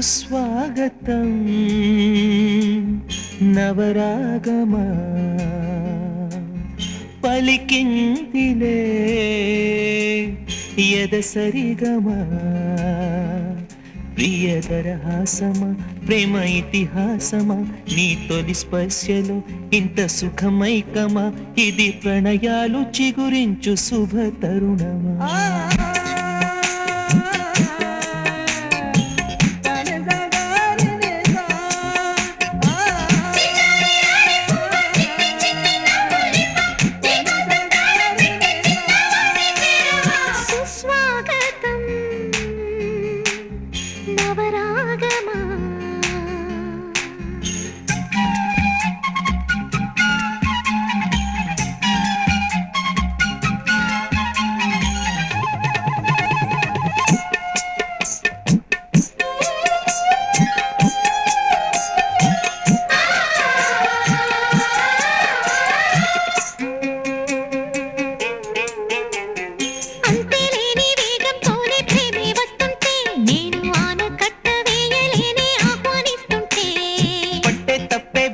సుస్వాగతం నవరాగమా? పలికిందిలే సరిగమా ప్రియదరహాసమా ప్రేమ ఇతిహాసమా నీ తొలి స్పర్శలో ఇంత సుఖమైకమా? ఇది ప్రణయాలు చిగురించు శుభ తరుణమా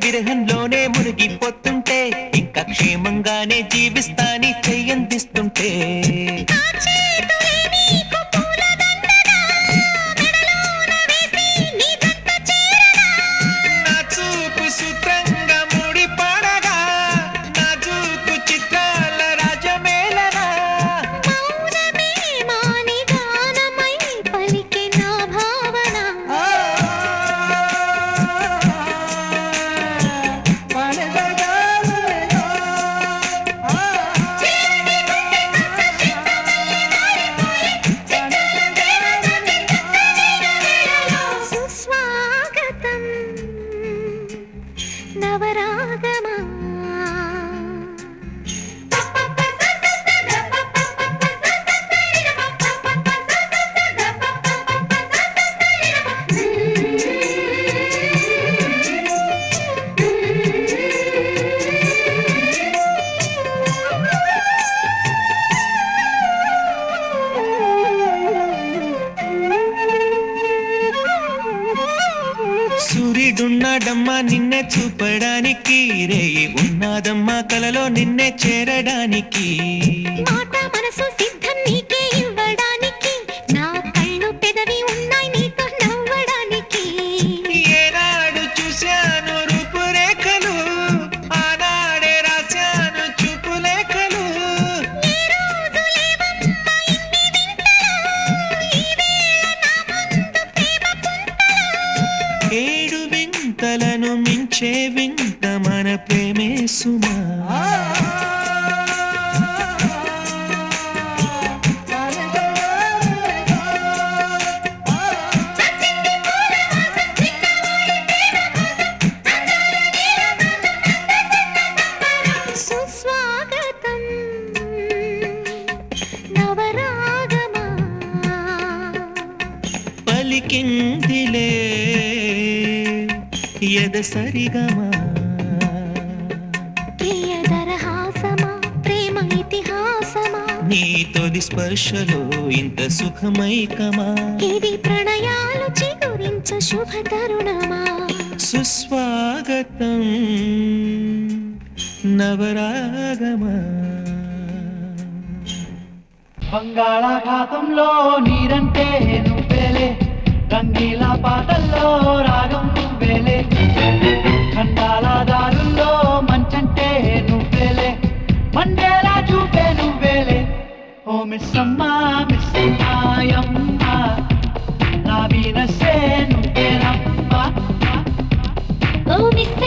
విరహంలోనే మునిగిపోతుంటే ఇంకా క్షేమంగానే జీవిస్తాని చెయ్యందిస్తుంటే. ఉన్నాడమ్మా నిన్నే చూపడానికి రే ఉన్నాదమ్మా కలలో నిన్నే చేరడానికి. మాట మనసు వింతలను మించే వింత మన ప్రేమే సుమా. పలికిందిలే ఎద సరిగమా? ప్రియదరహాసమా ప్రేమ ఇతిహాసమా? నీ తొలి స్పర్శలో ఇంత సుఖమైకమా? ఇది ప్రణయాలు చిగురించు శుభ తరుణమా సుస్వాగతం నవరాగమా? బంగాళాఖాతంలో నీరంటే నువ్వేలే రంగీల పాటల్లో మిస్సమ్మా మిస్సమ్మాయమ్మ నా వీనసే నువ్వేనమ్మా ఓ మిస్టర్